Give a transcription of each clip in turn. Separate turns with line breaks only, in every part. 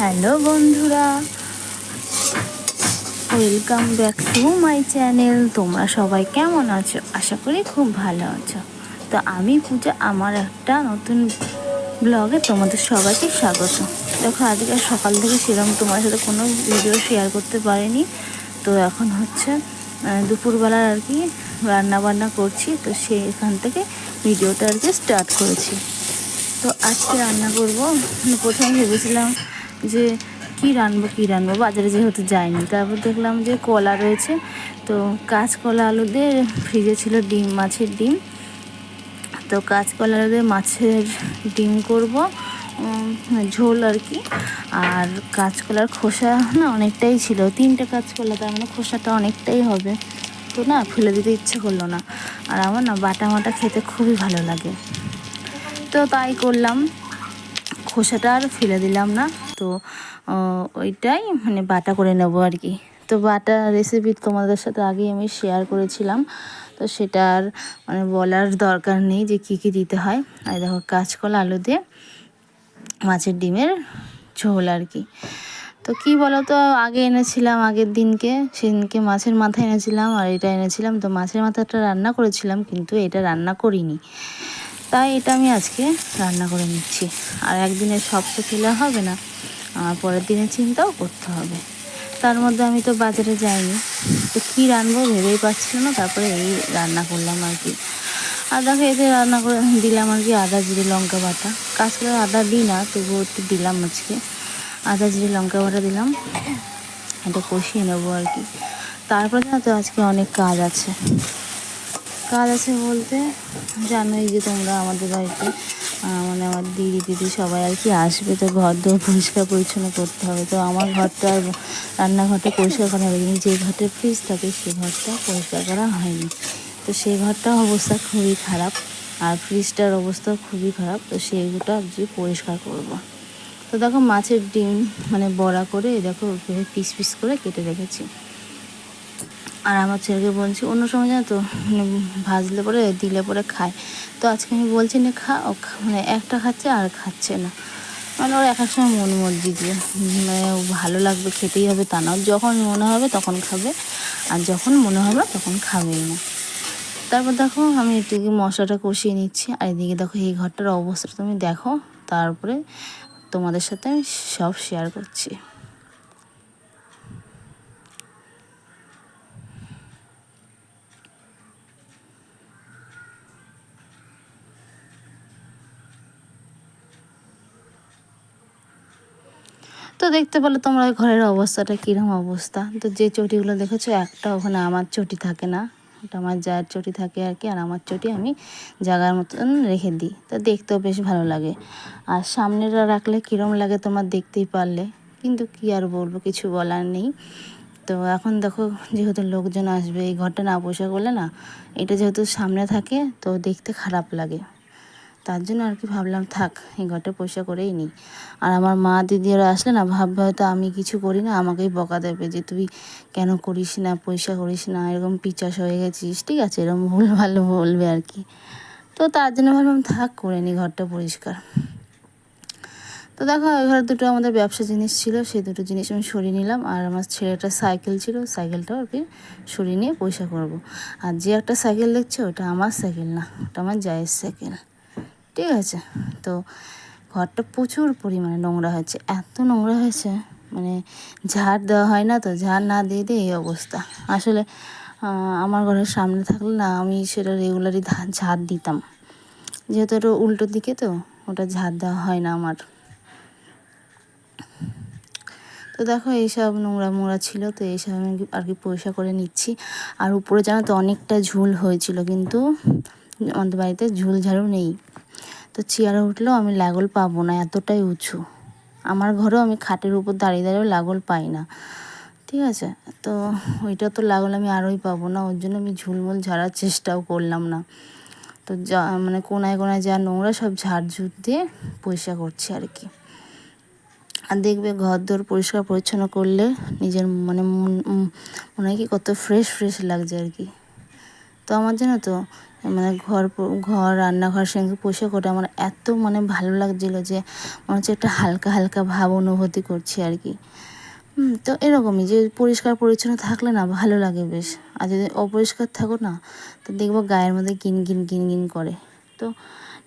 Hello বন্ধুরা welcome back to my channel তোমরা সবাই কেমন আছো? আশা করি খুব ভালো আছো। তো আমি পূজা, আমার একটা নতুন ব্লগে তোমাদের সবাইকে স্বাগত। দেখো, আজকে সকাল থেকে সেরকম তোমার সাথে কোনো ভিডিও শেয়ার করতে পারিনি। তো এখন হচ্ছে দুপুরবেলা আর কি রান্না বান্না করছি। তো সেখান থেকে ভিডিওটা আর কি স্টার্ট করেছি। তো আজকে রান্না করব। প্রথমে ভেবেছিলাম যে কি রানবো কি রানবো বাজারে যেহেতু যাইনি। তারপর দেখলাম যে কলা রয়েছে। তো কাঁচকলা আলু দিয়ে ফ্রিজে ছিল ডিম, মাছের ডিম। তো কাঁচকলা আলু দিয়ে মাছের ডিম করব ঝোল আর কি। আর কাঁচকলার খোসা না অনেকটাই ছিল। তিনটে কাঁচকলা, তার মানে খোসাটা অনেকটাই হবে। তো না, ফেলে দিতে ইচ্ছে করল না। আর আমার না বাটা মাটা খেতে খুবই ভালো লাগে। তো তাই করলাম। খোসাটা আর ফেলে দিলাম না। তো ওইটাই মানে বাটা করে নেব আর কি। তো বাটা রেসিপি তোমাদের সাথে আগে আমি শেয়ার করেছিলাম। তো সেটা আর মানে বলার দরকার নেই যে কী কী দিতে হয়। আর দেখো কাঁচকলা, আলু দিয়ে মাছের ডিমের ঝোল আর কি। তো কি বলো তো আগে এনেছিলাম আগের দিনকে, সেদিনকে মাছের মাথা এনেছিলাম আর এটা এনেছিলাম। তো মাছের মাথাটা রান্না করেছিলাম কিন্তু এটা রান্না করিনি। তাই এটা আমি আজকে রান্না করে নিচ্ছি। আর একদিনে সব তো খেলে হবে না। আমার পরের দিনে চিন্তাও করতে হবে। তার মধ্যে আমি তো বাজারে যাইনি। তো কী রান্নাবো ভেবেই পাচ্ছিল না, তারপরে এই রান্না করলাম আর কি। আর দেখো এতে রান্না করে দিলাম আর কি, আদা, জিরে, লঙ্কা বাটা। কাজ করে আদা দিই না, তবুও একটু দিলাম আজকে। আদা, জিরে, লঙ্কা বাটা দিলাম। এটা কষিয়ে নেব আর কি। তারপরে না তো আজকে অনেক কাজ আছে। কাজ আছে বলতে, জানোই যে তোমরা আমাদের বাড়িতে মানে আমার দিদি দিদি সবাই আর কি আসবে, তো ঘর দোর পরিষ্কার পরিচ্ছন্ন করতে হবে। তো আমার ঘরটা আর রান্নাঘরটা পরিষ্কার করা হবে কিন্তু যে ঘরটা ফ্রিজ থাকে সে ঘরটা পরিষ্কার করা হয়নি। তো সেই ঘরটার অবস্থা খুবই খারাপ আর ফ্রিজটার অবস্থা খুবই খারাপ, তো সেইগুলো আজকে পরিষ্কার করব। তো দেখো মাছের ডিম মানে বড়া করে, দেখো পিস পিস করে কেটে রেখেছি। আর আমার ছেলেকে বলছি, অন্য সময় জানো তো মানে ভাজলে পরে, দিলে পরে খায়। তো আজকে আমি বলছি, না, খা, ও মানে একটা খাচ্ছে আর খাচ্ছে না। মানে ওর এক এক সময় মন মর্জি দিয়ে মানে ভালো লাগবে, খেতেই হবে তা না। যখন মনে হবে তখন খাবে, আর যখন মনে হবে তখন খাবেই না। তারপর দেখো, আমি এদিকে মশলাটা কষিয়ে নিচ্ছি। আর এদিকে দেখো, এই ঘরটার অবস্থা তুমি দেখো। তারপরে তোমাদের সাথে আমি সব শেয়ার করছি। তো দেখতে পেলে তোমরা ঘরের অবস্থাটা কীরকম অবস্থা? তো যে চটিগুলো দেখেছ, একটা ওখানে আমার চটি থাকে না। ওটা আমার যার চটি থাকে আর কি, আর আমার চটি আমি জায়গার মতন রেখে দিই। তো দেখতেও বেশ ভালো লাগে। আর সামনেটা রাখলে কীরকম লাগে তোমার দেখতেই পারলে। কিন্তু কি আর বলব, কিছু বলার নেই। তো এখন দেখো, যেহেতু লোকজন আসবে, এই ঘরটা না পয়সা করলে না, এটা যেহেতু সামনে থাকে, তো দেখতে খারাপ লাগে। তার জন্য আর কি ভাবলাম, থাক, এই ঘরটা পয়সা করেই নিই। আর আমার মা দিদিরা আসলে না ভাববে হয়তো আমি কিছু করি না, আমাকেই বকা দেবে যে তুই কেন করিস না পয়সা করিস না, এরকম পিচাস হয়ে গেছিস, ঠিক আছে, এরকম ভুল ভালো বলবে আর কি। তো তার জন্য ভাবলাম, থাক, করে নিই ঘরটা পরিষ্কার। তো দেখো, ওই ঘরে দুটো আমাদের ব্যবসা জিনিস ছিল, সেই দুটো জিনিস আমি সরিয়ে নিলাম। আর আমার ছেলেটা সাইকেল ছিল সাইকেলটাও আর কি সরিয়ে নিয়ে পয়সা করব। আর যে একটা সাইকেল দেখছে, ওটা আমার সাইকেল না, ওটা আমার জায়ের সাইকেল। ঠিক আছে তো ঘরটা প্রচুর পরিমাণে নোংরা হয়েছে। এত নোংরা হয়েছে মানে ঝাড় দেওয়া হয় না তো, ঝাড় না দিয়ে দিয়ে এই অবস্থা। আসলে আমার ঘরের সামনে থাকলে না আমি সেটা রেগুলারই ঝাড় দিতাম। যেহেতু ওটা উল্টো দিকে তো, ওটা ঝাড় দেওয়া হয় না আমার। তো দেখো এইসব নোংরা মোংরা ছিল, তো এইসব আমি আর কি পয়সা করে নিচ্ছি। আর উপরে জানো তো অনেকটা ঝুল হয়েছিল, কিন্তু আমাদের বাড়িতে ঝুল ঝাড়ু নেই। তো চেয়ারে উঠলেও আমি লাগল পাবো না, এতটাই উঁচু। আমার ঘরেও আমি খাটের উপর দাঁড়িয়ে দাঁড়িয়েও লাগল পাই না। ঠিক আছে? তো ওইটা তো লাগল আমি আরোই পাবো না, ওর জন্য আমি ঝুলমুল ঝাড়ার চেষ্টাও করলাম না। তো যা মানে কোনায় কোনায় যা নোংরা সব ঝাড় ঝুট দিয়ে পয়সা করছি আর কি। আর দেখবে ঘর দোর পরিষ্কার পরিচ্ছন্ন করলে নিজের মানে মন- হয় কি কত ফ্রেশ ফ্রেশ লাগছে আর কি। তো আমার জানো তো মানে ঘর ঘর, রান্নাঘর সঙ্গে পোশাক ওটা আমার এত মানে ভালো লাগছিল যে মনে হচ্ছে একটা হালকা হালকা ভাব অনুভূতি করছি আর কি। তো এরকমই যে পরিষ্কার পরিচ্ছন্ন থাকলে না ভালো লাগে বেশ। আর যদি অপরিষ্কার থাকো না, তো দেখব গায়ের মধ্যে গিন গিন গিন গিন করে। তো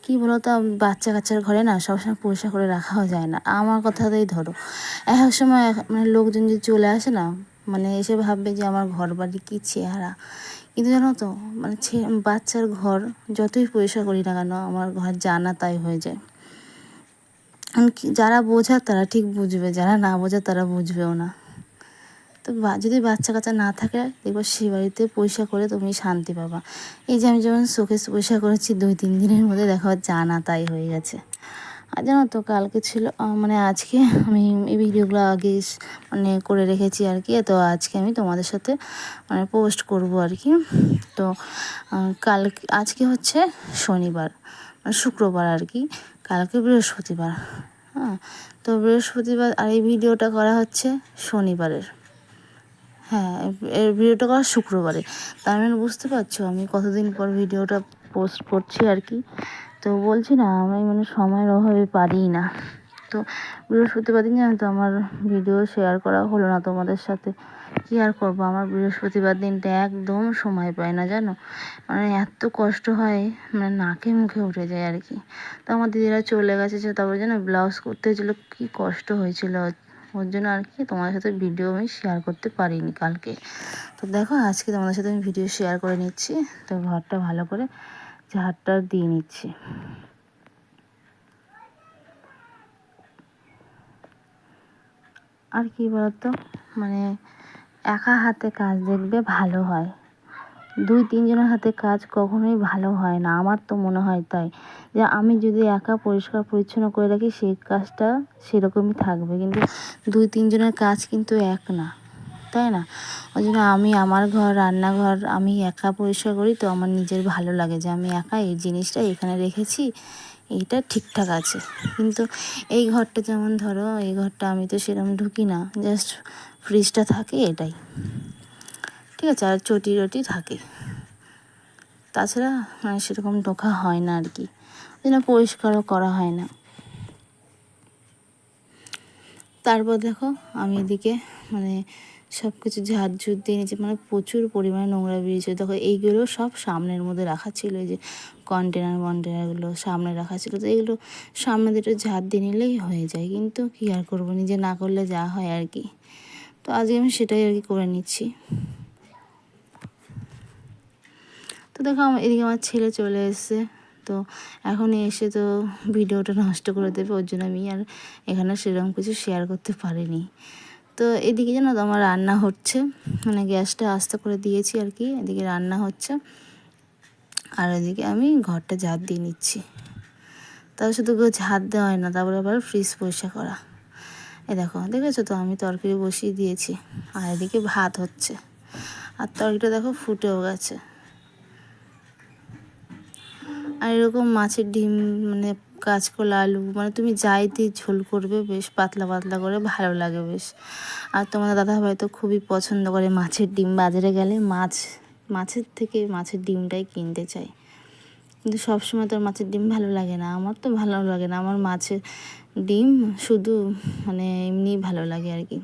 কী বলো তো বাচ্চা কাচ্চার ঘরে না সবসময় পরিষ্কার করে রাখাও যায় না। আমার কথাতেই ধরো। এক এক সময় মানে লোকজন যদি চলে আসে না মানে এসে ভাববে যে আমার ঘর বাড়ি কী চেহারা। কিন্তু জানো তো মানে বাচ্চার ঘর যতই পরিষ্কার করি না কেন, আমার ঘর জানা তাই হয়ে যায়। যারা বোঝার তারা ঠিক বুঝবে, যারা না বোঝে তারা বুঝবেও না। তো যদি বাচ্চা কাচ্চা না থাকে, দেখব সে বাড়িতে পয়সা করে তুমি শান্তি পাবা। এই যে আমি যেমন শোকেস পয়সা করেছি, দুই তিন দিনের মধ্যে দেখো, জানা তাই হয়ে গেছে। আর জানো তো কালকে ছিল মানে আজকে আমি এই ভিডিওগুলো আগে মানে করে রেখেছি আর কি, তো আজকে আমি তোমাদের সাথে মানে পোস্ট করব আর কি। তো কাল আজকে হচ্ছে শনিবার মানে শুক্রবার আর কি, কালকে বৃহস্পতিবার হ্যাঁ। তো বৃহস্পতিবার, আর এই ভিডিওটা করা হচ্ছে শনিবারের হ্যাঁ এর ভিডিওটা করা শুক্রবারে তার মানে বুঝতে পারছ আমি কতদিন পর ভিডিওটা পোস্ট করছি আর কি তো বলছি না, আমি মানে সময়ের অভাবে পারি না। তো বৃহস্পতিবার দিন জানো তো, আমার ভিডিও শেয়ার করা হলো না তোমাদের সাথে। কী আর করব? আমার বৃহস্পতিবার দিনটা একদম সময় পাই না, জানো? মানে এত কষ্ট হয় মানে নাকে মুখে উঠে যায় আর কি। তো আমার দিদিরা চলে গেছে তারপরে যেন ব্লাউজ করতে হয়েছিলো, কী কষ্ট হয়েছিল। ওর জন্য আর কি তোমাদের সাথে ভিডিও আমি শেয়ার করতে পারিনি কালকে। তো দেখো, আজকে তোমাদের সাথে আমি ভিডিও শেয়ার করে নিচ্ছি। তো ঘরটা ভালো করে ঝাড়টা দিয়ে নিচ্ছি। আর কি বলতো? মানে একা হাতে কাজ দেখবে ভালো হয়। দুই, তিনজনের হাতে কাজ কখনোই ভালো হয় না। আমার তো মনে হয় তাই। যে আমি যদি একা পরিষ্কার পরিচ্ছন্ন করে রাখি, সেই কাজটা সেরকমই থাকবে। কিন্তু দুই, তিনজনের কাজ কিন্তু এক না। তাই না? ওই জন্য আমি আমার ঘর, রান্নাঘর আমি একা পরিষ্কার করি তো আমার নিজের ভালো লাগে যে আমি একা এই জিনিসটা এখানে রেখেছি, এইটা ঠিকঠাক আছে। কিন্তু এই ঘরটা যেমন ধরো, এই ঘরটা আমি তো সেরকম ঢুকি না জাস্ট ফ্রিজটা থাকে এটাই। ঠিক আছে, আর চটি রটি থাকে। তাছাড়া মানে সেরকম ঢোকা হয় না আর কি। ওই জন্য পরিষ্কারও করা হয় না। তারপর দেখো, আমি এদিকে মানে সব কিছু ঝাড় ঝুট দিয়ে নিয়েছি মানে প্রচুর পরিমাণে নোংরা বেরিয়েছে। দেখো, এইগুলো সব সামনের মধ্যে রাখা ছিল যে কন্টেনার কন্টেনারগুলো সামনে রাখা ছিল। তো এগুলো সামনে দুটো ঝাড় দিয়ে নিলেই হয়ে যায়। কিন্তু কী আর করব, নিজে না করলে যা হয় আর কি। তো আজকে আমি সেটাই আর কি করে নিচ্ছি। তো দেখো, আমার এদিকে আমার ছেলে চলে এসছে। তো এখন এসে তো ভিডিওটা নষ্ট করে দেবে, ওর জন্য আমি আর এখানে সেরকম কিছু শেয়ার করতে পারিনি। তো এদিকে জানো তো আমার রান্না হচ্ছে। মানে গ্যাসটা আস্তে করে দিয়েছি আর কি, এদিকে রান্না হচ্ছে। আর এদিকে আমি ঘরটা ঝাড় দিয়ে নিচ্ছি। তারপর শুধু ঝাড় দেওয়া হয় না, তারপরে আবার ফ্রিজ পরিষ্কার করা। এ দেখো, দেখেছ তো আমি তরকারি বসিয়ে দিয়েছি, আর এদিকে ভাত হচ্ছে। আর তরকারিটা দেখো ফুটেও গেছে। আর এরকম মাছের ডিম মানে কাঁচকলা আলু মানে তুমি যাই দিয়ে ঝোল করবে, বেশ পাতলা পাতলা করে ভালো লাগে বেশ। আর তোমাদের দাদাভাই তো খুবই পছন্দ করে মাছের ডিম। বাজারে গেলে মাছ, মাছের থেকে মাছের ডিমটাই কিনতে চাই কিন্তু সবসময় তো আর মাছের ডিম ভালো লাগে না। আমার তো ভালো লাগে না। আমার মাছের ডিম শুধু মানে এমনি ভালো লাগে আর কি।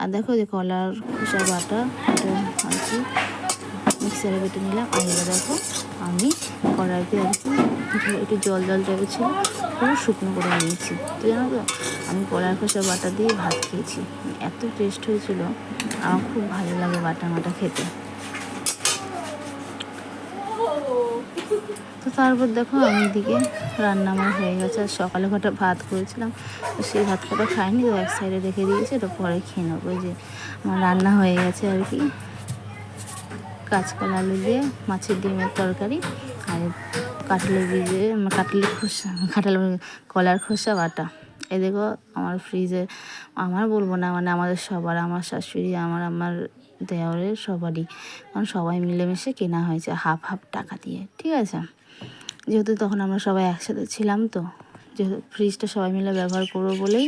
আর দেখো যে কলার খোসা বাটা আর কি মিক্সারে বেটে নিলাম। আর দেখো আমি কড়াইতে আর কি একটু জল জল ছিল, পুরো শুকনো করে নিয়েছি। তো জানো তো, আমি কলার খোসা বাটা দিয়ে ভাত খেয়েছি। এত টেস্ট হয়েছিল, আমার খুব ভালো লাগে বাটা মাটা খেতে। তো তারপর দেখো, আমি দিকে রান্না আমার হয়ে গেছে, আর সকালে কটা ভাত করেছিলাম, তো সেই ভাত কটা খাইনি, তো এক সাইডে রেখে দিয়েছি, ওটা পরে খেয়ে নেব। যে আমার রান্না হয়ে গেছে আর কি। কাঁচকলা, আলু দিয়ে, মাছের ডিমের তরকারি আর কাঁঠালের বীজে কাঁঠালের খোসা কাঁঠাল কলার খোসা বাটা। এ দেখো, আমার ফ্রিজে আমার বলব না মানে আমাদের সবার, আমার শাশুড়ি, আমার আমার দেওরের সবারই। কারণ সবাই মিলেমিশে কেনা হয়েছে, হাফ হাফ টাকা দিয়ে, ঠিক আছে? যেহেতু তখন আমরা সবাই একসাথে ছিলাম তো, যেহেতু ফ্রিজটা সবাই মিলে ব্যবহার করব বলেই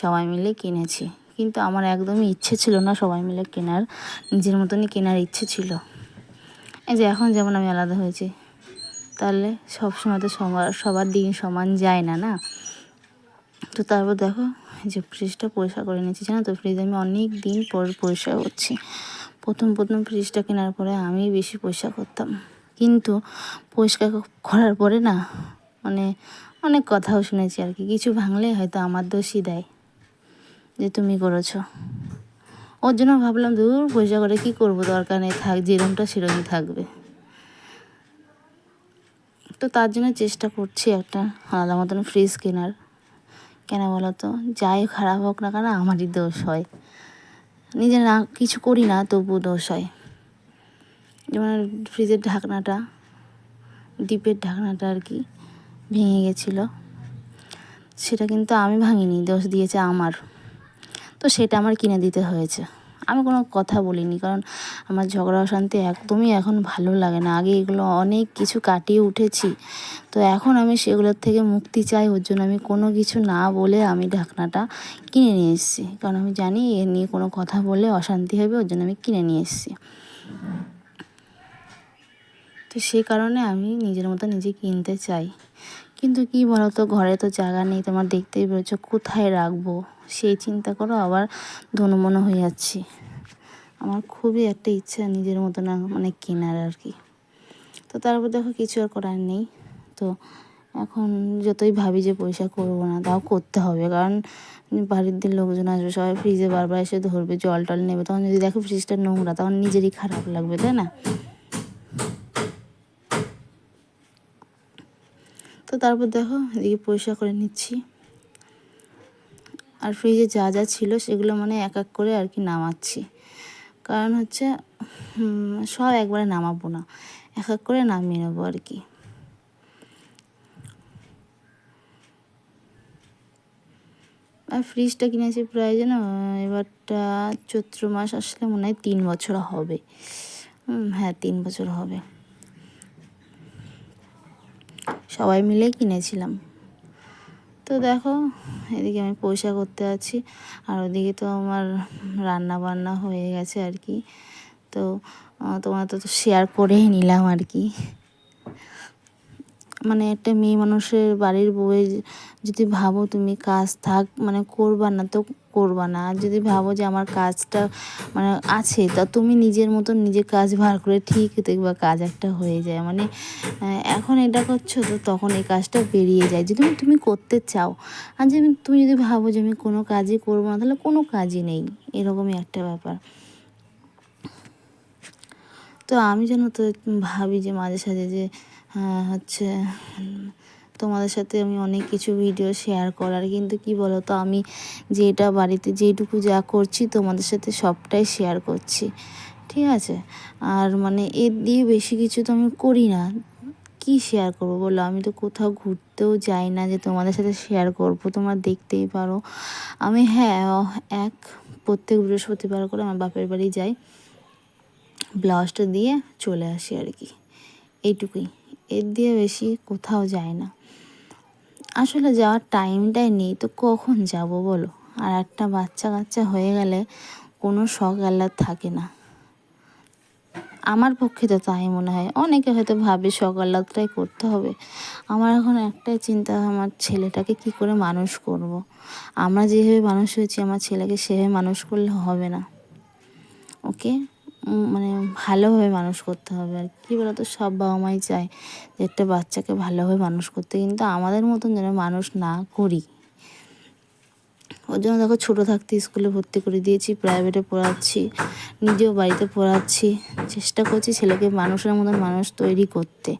সবাই মিলে কিনেছি। কিন্তু আমার একদমই ইচ্ছে ছিল না সবাই মিলে কেনার। নিজের মতনই কেনার ইচ্ছে ছিল। এই যে এখন যেমন আমি আলাদা হয়েছি, তাহলে সবসময় তো সবার সবার দিন সমান যায় না না? তো তারপর দেখো যে ফ্রিজটা পরিষ্কার করে নিয়েছি, জানো তো? ফ্রিজ আমি অনেক দিন পর পরিষ্কার করছি। প্রথম প্রথম ফ্রিজটা কেনার পরে আমি বেশি পরিষ্কার করতাম। কিন্তু পরিষ্কার করার পরে না মানে অনেক কথাও শুনেছি আর কি। কিছু ভাঙলে হয়তো আমার দোষই দেয়। যে তুমি করেছ। ওর জন্য ভাবলাম, দূর, পয়সা করে কী করব? দরকার নেই, থাক যেরমটা সেরমই থাকবে। তো তার জন্য চেষ্টা করছি একটা আলাদা মতন ফ্রিজ কেনার। কেন বলো তো যাই খারাপ হোক না কেন, আমারই দোষ হয়। নিজে না, কিছু করি না তবু দোষ হয়। যেমন ফ্রিজের ঢাকনাটা ডিপের ঢাকনাটা আর কি, ভেঙে গেছিল। সেটা কিন্তু আমি ভাঙিনি, দোষ দিয়েছে আমার। তো সেটা আমার কিনে দিতে হয়েছে। আমি কোনো কথা বলিনি, কারণ আমার ঝগড়া অশান্তি একদমই এখন ভালো লাগে না। আগে এগুলো অনেক কিছু কাটিয়ে উঠেছি, তো এখন আমি সেগুলোর থেকে মুক্তি চাই। ওর জন্য আমি কোনো কিছু না বলে আমি ঢাকনাটা কিনে নিয়ে এসেছি। কারণ আমি জানি এ নিয়ে কোনো কথা বলে অশান্তি হবে, ওর জন্য আমি কিনে নিয়ে এসেছি। তো সে কারণে আমি নিজের মতো নিজে কিনতে চাই। কিন্তু কি বলতো, ঘরে তো জায়গা নেই, তোমার দেখতেই পেরেছ কোথায় রাখব? সেই চিন্তা করো আবার ধনুমনো হয়ে যাচ্ছি। আমার খুবই একটা ইচ্ছা নিজের মতো না মানে কেনার আর কি। তো তারপর দেখো কিছু আর করার নেই। তো এখন যতই ভাবি যে পয়সা করব না, তাও করতে হবে। কারণ বাড়ির দিন লোকজন আসবে, সবাই ফ্রিজে বারবার এসে ধরবে, জল টল নেবে। তখন যদি দেখো ফ্রিজটা নোংরা, তখন নিজেরই খারাপ লাগবে, তাই না? তো তারপর দেখো, এদিকে পরিষ্কার করে নিচ্ছি। আর ফ্রিজে যা যা ছিল সেগুলো মানে এক এক করে আর কি নামাচ্ছি। কারণ হচ্ছে সব একবারে নামাবো না। এক এক করে নামিয়ে নেব আর কি। আর ফ্রিজটা কিনেছি প্রায় যেন, এবারটা চৈত্র মাস আসলে মনে হয় তিন বছর হবে। হ্যাঁ তিন বছর হবে। সবাই মিলে কিনেছিলাম। তো দেখো, এদিকে আমি পয়সা করতে আছি, আর ওদিকে তো আমার রান্না বান্না হয়ে গেছে আর কি। তো তোমার তো শেয়ার করেই নিলাম আর কি। মানে একটা মেয়ে মানুষের বাড়ির বউয়ের যদি ভাবো তুমি কাজ থাক মানে করবা না তো করবা না। আর যদি ভাবো যে আমার কাজটা মানে আছে, তা তুমি নিজের মতন নিজে কাজ ভার করে ঠিক দেখবা কাজ একটা হয়ে যায়। মানে এখন এটা করছ তো তখন এই কাজটা বেরিয়ে যায়। যদি তুমি করতে চাও, আর যে তুমি যদি ভাবো যে আমি কোনো কাজই করব না, তাহলে কোনো কাজই নেই। এরকমই একটা ব্যাপার। তো আমি যেন তো ভাবি যে মাঝে সাঝে যে হচ্ছে, তোমাদের সাথে আমি অনেক কিছু ভিডিও শেয়ার করার, কিন্তু কি বলো তো আমি যেটা বাড়িতে যেটুকু যা করছি, তোমাদের সাথে সবটাই শেয়ার করছি, ঠিক আছে? আর মানে এর দিয়ে বেশি কিছু তো আমি করি না, কি শেয়ার করব বলো? আমি তো কোথাও ঘুরতেও যাই না যে তোমাদের সাথে শেয়ার করব, তোমরা দেখতেই পারো। আমি হ্যাঁ এক, প্রত্যেক বৃহস্পতিবার করে আমার বাপের বাড়ি যাই, ব্লাউজটা দিয়ে চলে আসি আর কি, এইটুকুই। এর দিয়ে বেশি কোথাও যায় না। আসলে যাওয়ার টাইমটাই নেই, তো কখন যাব বলো? আর একটা বাচ্চা কাচ্চা হয়ে গেলে কোনো শখ আহ্লাদ থাকে না। আমার পক্ষে তো তাই মনে হয়। অনেকে হয়তো ভাবে আহ্লাদটাই করতে হবে। আমার এখন একটাই চিন্তা, আমার ছেলেটাকে কি করে মানুষ করব। আমরা যেভাবে মানুষ হয়েছি, আমার ছেলেকে সেভাবে মানুষ করলে হবে না। ওকে মানে ভালোভাবে মানুষ করতে হবে আর কী। বলতো? সব বাবা মাই চায় যে একটা বাচ্চাকে ভালোভাবে মানুষ করতে। কিন্তু আমাদের মতন যেন মানুষ না করি। ওর জন্য দেখো ছোটো থাকতে স্কুলে ভর্তি করে দিয়েছি প্রাইভেটে পড়াচ্ছি, নিজেও বাড়িতে পড়াচ্ছি, চেষ্টা করছি ছেলেকে মানুষের মতন মানুষ তৈরি করতে।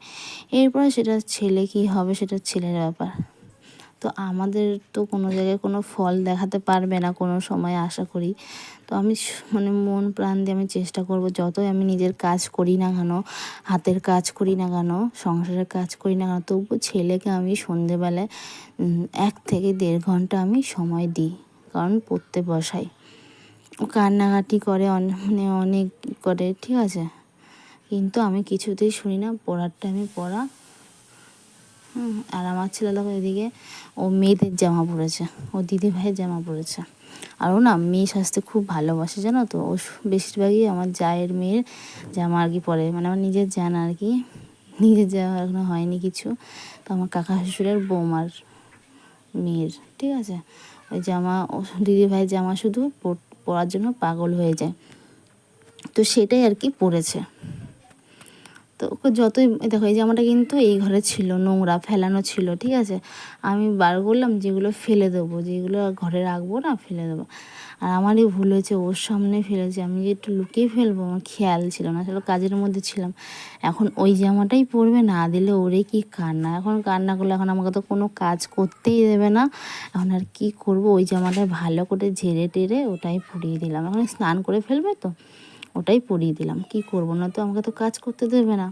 এরপরে সেটা ছেলে কি হবে সেটা ছেলের ব্যাপার। তো আমাদের তো কোনো জায়গায় কোনো ফল দেখাতে পারবে না কোনো সময়, আশা করি। তো আমি মানে মন প্রাণ দিয়ে আমি চেষ্টা করব যতই আমি নিজের কাজ করি না কেন, হাতের কাজ করি না কেন, সংসারের কাজ করি না কেন তবু ছেলেকে আমি সন্ধেবেলায় এক থেকে দেড় ঘণ্টা আমি সময় দিই। কারণ পড়তে বসাই। ও কান্নাকাটি করে মানে অনেক করে, ঠিক আছে? কিন্তু আমি কিছুতেই শুনি না, পড়ার টাইমে পড়া। হুম, আর আমার ছেলে দেখো এদিকে, ও মেয়েদের জামা পরেছে ও দিদি ভাইয়ের জামা পরেছে আর ও না মেয়ে সাজতে খুব ভালোবাসে, জানো তো? ও বেশিরভাগই আমার জায়ের মেয়ের জামা আর কি পরে মানে আমার নিজের জানা আর কি। নিজের যাওয়া এখনও হয়নি কিছু। তো আমার কাকা শ্বশুরের বৌমার মেয়ের, ঠিক আছে? ওই জামা দিদি ভাই জামা শুধু পর- পরার জন্য পাগল হয়ে যায়। তো সেটাই আর কি পরেছে তো ওকে যতই দেখো এই জামাটা কিন্তু এই ঘরে ছিল, নোংরা, ফেলানো ছিল, ঠিক আছে? আমি বার করলাম, যেগুলো ফেলে দেবো, যেগুলো ঘরে রাখব না, ফেলে দেবো। আর আমারই ভুল হয়েছে, ওর সামনে ফেলেছি। আমি যে একটু লুকিয়ে ফেলব, আমার খেয়াল ছিল না, আসলে কাজের মধ্যে ছিলাম। এখন ওই জামাটাই পরবে, না দিলে ওরে কি কান্না? এখন কান্না করলে এখন আমাকে তো কোনো কাজ করতেই দেবে না। এখন আর কি করব? ওই জামাটা ভালো করে ঝেড়ে টেরে ওটাই পরিয়ে দিলাম। এখন স্নান করে ফেলবে তো? ওটাই পরিয়ে দিলাম। কি করব? না তো আমাকে তো কাজ করতে দেবে না।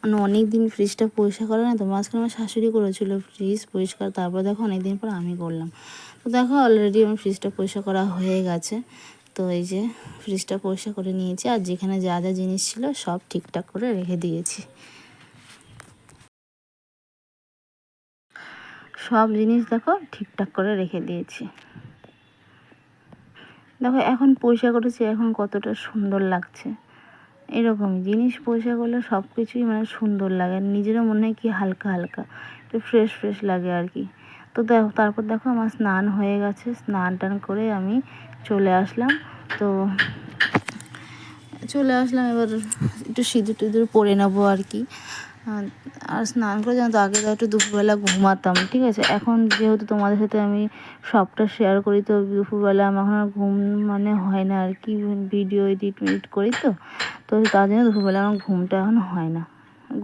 মানে অনেক দিন ফ্রিজটা পরিষ্কার করে না তো, মাঝখানে আমার শাশুড়ি করেছিল ফ্রিজ পরিষ্কার, তারপর দেখো অনেক দিন পর আমি করলাম। তো দেখো অলরেডি আমার ফ্রিজটা পরিষ্কার করা হয়ে গেছে। তো এই যে ফ্রিজটা পরিষ্কার করে নিয়েছি, আর যেখানে যা যা জিনিস ছিল সব ঠিকঠাক করে রেখে দিয়েছি। সব জিনিস দেখো ঠিকঠাক করে রেখে দিয়েছি। দেখো এখন পয়সা করেছি, এখন কতটা সুন্দর লাগছে। এরকমই জিনিস পয়সা করলে সব কিছুই মানে সুন্দর লাগে নিজেরও মনে হয় কি হালকা হালকা, একটু ফ্রেশ ফ্রেশ লাগে আর কি। তো দেখো, তারপর দেখো আমার স্নান হয়ে গেছে, স্নান টান করে আমি চলে আসলাম। তো চলে আসলাম, এবার একটু সিঁদুর টিঁদুর পরে নেব আর কি। আর আর স্নান করে জানো তো, আগে তো একটু দুপুরবেলা ঘুমাতাম, ঠিক আছে? এখন যেহেতু তোমাদের সাথে আমি সবটা শেয়ার করি, তো দুপুরবেলা আমার এখন আর ঘুম মানে হয় না, আর কি ভিডিও এডিট মেডিট করি তো তো তার জন্য দুপুরবেলা আমার ঘুমটা এখন হয় না।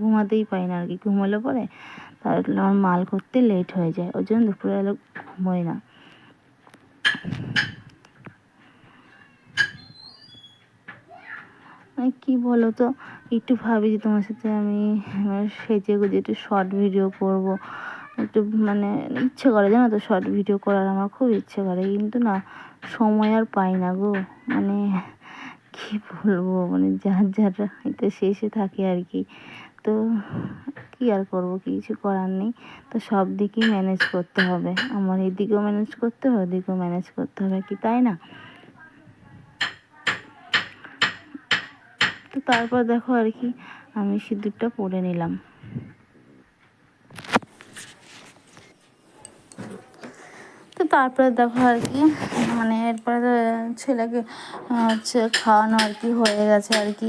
ঘুমাতেই পাই না আর কি, ঘুমালে পরে তার আমার মাল করতে লেট হয়ে যায় ওই জন্য দুপুরবেলা ঘুমোই না। কী বলো তো? একটু ভাবি যে তোমার সাথে আমি সেজে গুজে একটু শর্ট ভিডিও করব। একটু মানে ইচ্ছে করে জানো তো শর্ট ভিডিও করার, আমার খুব ইচ্ছে করে। কিন্তু না, সময় আর পাই না গো। মানে কী বলব মানে যার যার এটা শেষে থাকে আর কি। তো কী আর করব, কিছু করার নেই। তো সব দিকেই ম্যানেজ করতে হবে। আমার এদিকেও ম্যানেজ করতে হবে, ওদিকেও ম্যানেজ করতে হবে কি, তাই না? তো তারপর দেখো আর কি, আমি সিঁদুরটা পরে নিলাম। তো তারপরে দেখো আর কি মানে এরপরে ছেলেকে হচ্ছে খাওয়ানো আর কি হয়ে গেছে আর কি।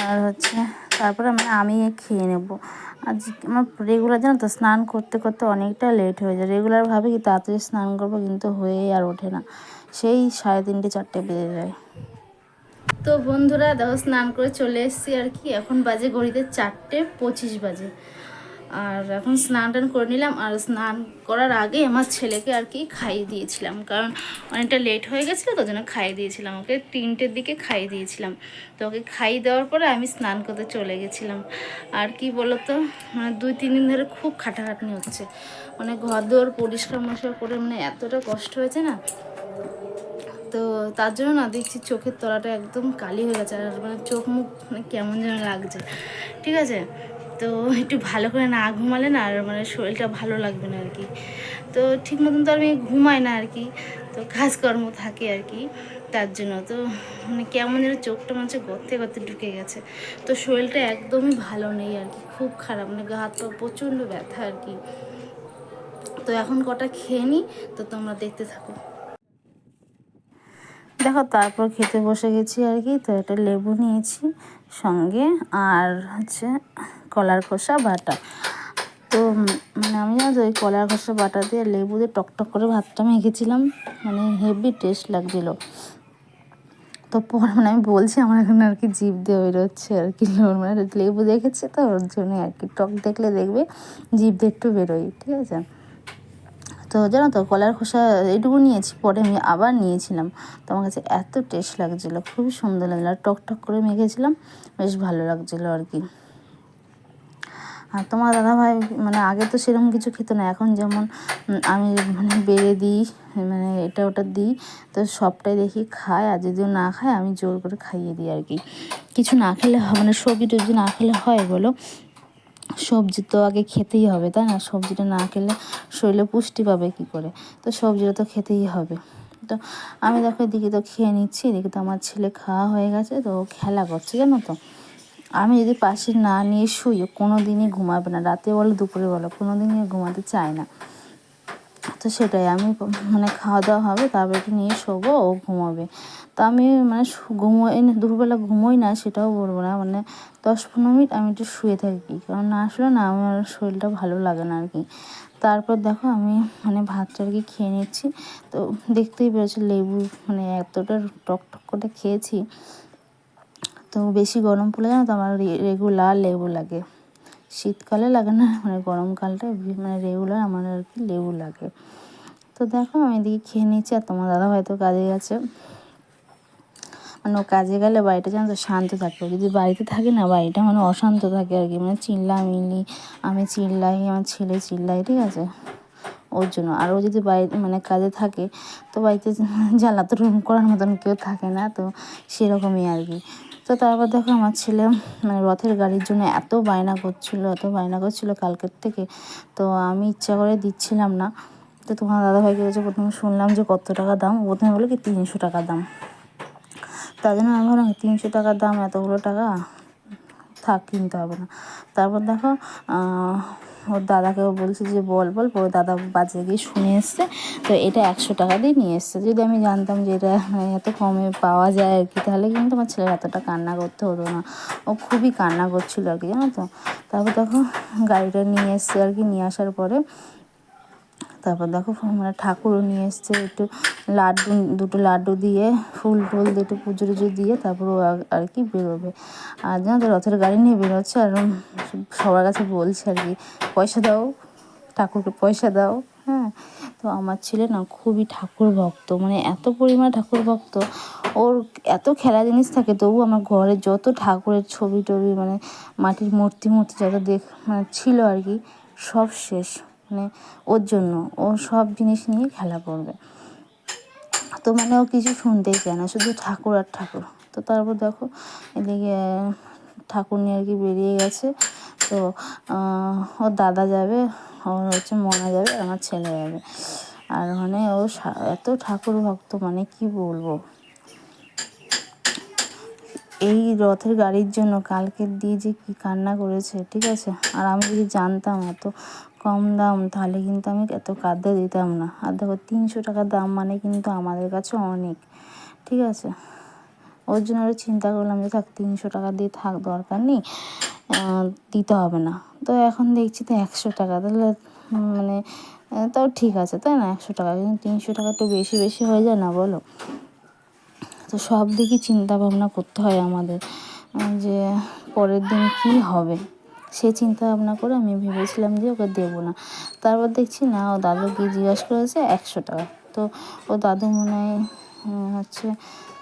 আর হচ্ছে তারপরে আমি আমি খেয়ে নেব। আজ আমার রেগুলার জানো তো, স্নান করতে করতে অনেকটা লেট হয়ে যায়। রেগুলারভাবে কি তাড়াতাড়ি স্নান করব কিন্তু হয়েই আর ওঠে না। সেই সাড়ে তিনটে চারটে বেজে যায়। তো বন্ধুরা দেখো, স্নান করে চলে এসেছি আর কি। এখন বাজে ঘড়িতে চারটে পঁচিশ বাজে। আর এখন স্নান টান করে নিলাম, আর স্নান করার আগে আমার ছেলেকে আর কি খাইয়ে দিয়েছিলাম। কারণ অনেকটা লেট হয়ে গেছিল, তো জন্য খাইয়ে দিয়েছিলাম। ওকে তিনটের দিকে খাইয়ে দিয়েছিলাম। তো ওকে খাইয়ে দেওয়ার পরে আমি স্নান করতে চলে গেছিলাম। আর কি বলতো মানে দুই, তিন দিন ধরে খুব খাটাখাটনি হচ্ছে। মানে ঘর দোর পরিষ্কার মশার করে মানে এতটা কষ্ট হয়েছে না? তো তার জন্য না দেখছি চোখের তলাটা একদম কালি হয়ে গেছে আর মানে চোখ মুখ মানে কেমন যেন লাগছে। ঠিক আছে? তো একটু ভালো করে না ঘুমালে না আর মানে শরীরটা ভালো লাগবে না আর কি তো ঠিক মতন তো আমি ঘুমাই না আর কি তো কাজকর্ম থাকে আর কি তার জন্য। তো মানে কেমন যেন চোখটা মনে গর্তে গর্তে ঢুকে গেছে। তো শরীরটা একদমই ভালো নেই আর কি খুব খারাপ মানে গা হাত প্রচণ্ড ব্যথা আর কি তো এখন কটা খেয়ে নিই, তো তোমরা দেখতে থাকো। দেখো, তারপর খেতে বসে গেছি আর কি, তো একটা লেবু নিয়েছি সঙ্গে, আর হচ্ছে কলার খোসা বাটা। তো মানে আমি তো ওই কলার খোসা বাটা দিয়ে লেবু দিয়ে টকটক করে ভাতটা মেখেছিলাম মানে হেভি টেস্ট লাগছিল। তো পর মানে আমি বলছি, আমার এখন আর কি জিভ দিয়ে বেরোচ্ছে আর কি মানে লেবু দেখেছে তো, ওর জন্যই আর কি, টক দেখলে দেখবে, জিভ দিয়ে একটু বেরোই, ঠিক আছে? তো জানো তো, কলার খোসা এইটুকু নিয়েছি, পরে আমি আবার নিয়েছিলাম। তো আমার কাছে এত টেস্ট লাগছিল, খুবই সুন্দর লাগছিল, আর টক টক করে মেখেছিলাম, বেশ ভালো লাগছিল আর কি। আর তোমার দাদাভাই মানে আগে তো সেরকম কিছু খেত না, এখন যেমন আমি মানে বেড়ে দিই মানে এটা ওটা দিই, তো সবটাই দেখি খায়, আর যদিও না খায়, আমি জোর করে খাইয়ে দিই আর কি। কিছু না খেলে মানে সবজি টবজি না খেলে হয় বলো সবজি তো আগে খেতেই হবে, তাই না? সবজিটা না খেলে শরীরে পুষ্টি পাবে কি করে? তো সবজিটা তো খেতেই হবে। তো আমি দেখো এদিকে তো খেয়ে নিচ্ছি, এদিকে তো আমার ছেলে খাওয়া হয়ে গেছে, তো খেলা করছে, জানো তো? আমি যদি পাশে না নিয়ে শুই কোনো দিনই ঘুমাবে না। রাতে বলো, দুপুরে বলো কোনো দিনই ঘুমাতে চায় না। তো সেটাই, আমি মানে খাওয়া দাওয়া হবে, তারপরে একটু নিয়ে শোবো, ও ঘুমাবে। তো আমি মানে ঘুমোই না, দুপুরবেলা ঘুমোই না, সেটাও বলব না মানে দশ পনেরো মিনিট আমি একটু শুয়ে থাকি, কারণ না আসলে না আমার শরীরটা ভালো লাগে না আর কি। তারপর দেখো আমি মানে ভাতটা আর কি খেয়ে নিচ্ছি। তো দেখতেই পেরেছি লেবু মানে এতটা টক টক করে খেয়েছি। তো বেশি গরম পড়লে জানো তো আমার রেগুলার লেবু লাগে। শীতকালে লাগে না মানে গরমকালটা মানে রেগুলার আমার আর কি লেবু লাগে। তো দেখো আমি এদিকে খেয়ে নিচ্ছি আর তোমার দাদা হয়তো কাজে গেছে। মানে ও কাজে গেলে বাড়িটা যেন শান্ত থাকে। যদি বাড়িতে থাকে না, বাড়িটা মানে অশান্ত থাকে আর কি। মানে চিল্লামিল্লি, আমি চিল্লাই, আমার ছেলে চিল্লাই, ঠিক আছে? ওর জন্য। আর ও যদি বাড়ি মানে কাজে থাকে, তো বাড়িতে জ্বালাতো রুম করার মতন কেউ থাকে না, তো সেরকমই আর কি। তো তারপর দেখো আমার ছেলে মানে রথের গাড়ির জন্য এত বায়না করছিল, এত বায়না করছিল কালকের থেকে। তো আমি ইচ্ছা করে দিচ্ছিলাম না। তো তোমার দাদাভাইকে বলছে, প্রথমে শুনলাম যে কত টাকা দাম? প্রথমে বলে কি, তিনশো টাকা দাম। তার জন্য আমি ভাবলাম, তিনশো টাকার দাম, এতগুলো টাকা? থাক, কিনতে হবে না। তারপর দেখো ওর দাদাকেও বলছে যে, বল বল। পরে দাদা বাজারে গিয়ে শুনে এসছে। তো এটা একশো টাকা দিয়ে নিয়ে এসছে। যদি আমি জানতাম যে এটা মানে এত কমে পাওয়া যায় আর কি, তাহলে কিন্তু আমার ছেলের এতটা কান্না করতে হতো না। ও খুবই কান্না করছিল আর কি, জানো তো? তারপর তখন গাড়িটা নিয়ে এসছে আর কি, নিয়ে আসার পরে তারপর দেখো মানে ঠাকুরও নিয়ে এসছে একটু লাড্ডু, দুটো লাড্ডু দিয়ে, ফুল টুল দিয়ে, একটু পুজো টুজো দিয়ে তারপর ও আর কি বেরোবে। আর তো রথের গাড়ি নিয়ে বেরোচ্ছে আর সবার কাছে বলছে আর কি, পয়সা দাও, ঠাকুরকে পয়সা দাও। হ্যাঁ তো আমার ছেলে না খুবই ঠাকুর ভক্ত মানে এত পরিমাণ ঠাকুর ভক্ত, ওর এত খেলা জিনিস থাকে, তবু আমার ঘরে যত ঠাকুরের ছবি টবি মানে মাটির মূর্তি মূর্তি যত দেখ মানে ছিল আর কি, সব শেষ। মানে ওর জন্য। ও সব জিনিস নিয়ে খেলা করবে। তো মানে ও কিছু শুনতেই চায় না, শুধু ঠাকুর আর ঠাকুর। তো তারপর দেখো এদিকে, ঠাকুর নিয়ে আর কি বেরিয়ে গেছে। তো ওর দাদা যাবে, ওর হচ্ছে মনা যাবে, আমার ছেলে যাবে। আর মানে ও এত ঠাকুর ভক্ত মানে কি বলব? এই রথের গাড়ির জন্য কালকের দিয়ে যে কী কান্না করেছে, ঠিক আছে? আর আমি যদি জানতাম এত কম দাম, তাহলে কিন্তু আমি এত কাঁদতে দিতাম না। আর দেখো, তিনশো টাকা দাম মানে কিন্তু আমাদের কাছে অনেক, ঠিক আছে? ওর জন্য আরও চিন্তা করলাম যে, থাক, তিনশো টাকা দিয়ে থাক, দরকার নেই দিতে হবে না। তো এখন দেখছি তো একশো টাকা, তাহলে মানে তাও ঠিক আছে, তাই না? একশো টাকা, কিন্তু তিনশো টাকা একটু বেশি বেশি হয়ে যায় না, বলো? তো সব দিকই চিন্তা ভাবনা করতে হয় আমাদের, যে পরের দিন কী হবে? সে চিন্তা ভাবনা করে আমি ভেবেছিলাম যে ওকে দেবো না। তারপর দেখছি, না, ও দাদু গিয়ে জিজ্ঞাসা করেছে একশো টাকা। তো ও দাদু মনে হয় হচ্ছে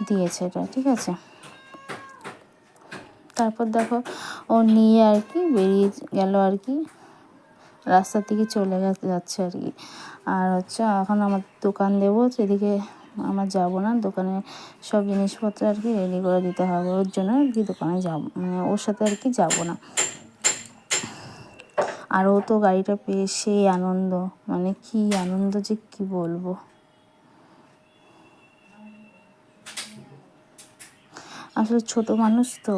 দিয়েছে এটা, ঠিক আছে? তারপর দেখো, ও নিয়ে আর কি বেরিয়ে গেল আর কি রাস্তার দিকে চলে যাচ্ছে আর কি। আর হচ্ছে, এখন আমার দোকান দেবো, সেদিকে আমার যাব না, দোকানে সব জিনিসপত্র আর কি রেডি করে দিতে হবে। ওর জন্য আর কি দোকানে যাব মানে ওর সাথে আর কি যাব না। আর ও তো গাড়িটা পেয়ে সেই আনন্দ। মানে কি আনন্দ যে কি বলব? আসলে ছোট মানুষ তো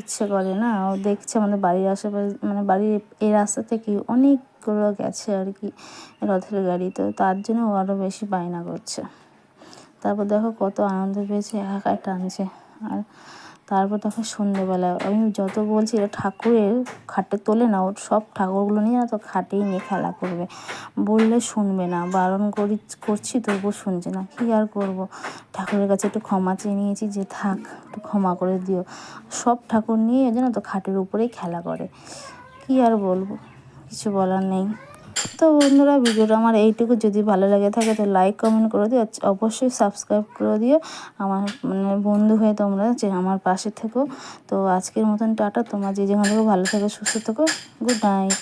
ইচ্ছে করে না। ও দেখছে আমাদের বাড়ির আশেপাশে মানে বাড়ির এই রাস্তা থেকে অনেকগুলো গেছে আর কি রথের গাড়ি। তো তার জন্য ও আরও বেশি বায়না করছে। তারপর দেখো কত আনন্দ পেয়েছে একা টানছে। আর তারপর তখন সন্ধেবেলা, আমি যত বলছি এটা ঠাকুরের খাটে তোলে না, ওর সব ঠাকুরগুলো নিয়ে না তো খাটেই নিয়ে খেলা করবে। বললে শুনবে না, বারণ করি, করছি তবুও শুনছে না, কী আর করব? ঠাকুরের কাছে একটু ক্ষমা চেয়ে নিয়েছি, যে থাক, একটু ক্ষমা করে দিও। সব ঠাকুর নিয়ে জানো তো খাটের উপরেই খেলা করে, কী আর বলব? কিছু বলার নেই। তো বন্ধুরা, ভিডিওটা আমার এইটুকু। যদি ভালো লাগে থাকে, তো লাইক কমেন্ট করে দিও। অবশ্যই সাবস্ক্রাইব করে দিও। আমার মানে বন্ধু হয়ে তোমরা যে আমার পাশে থেকো। তো আজকের মতন টাটা। তোমার যে যেখান থেকে, ভালো থেকো, সুস্থ থেকো। Good night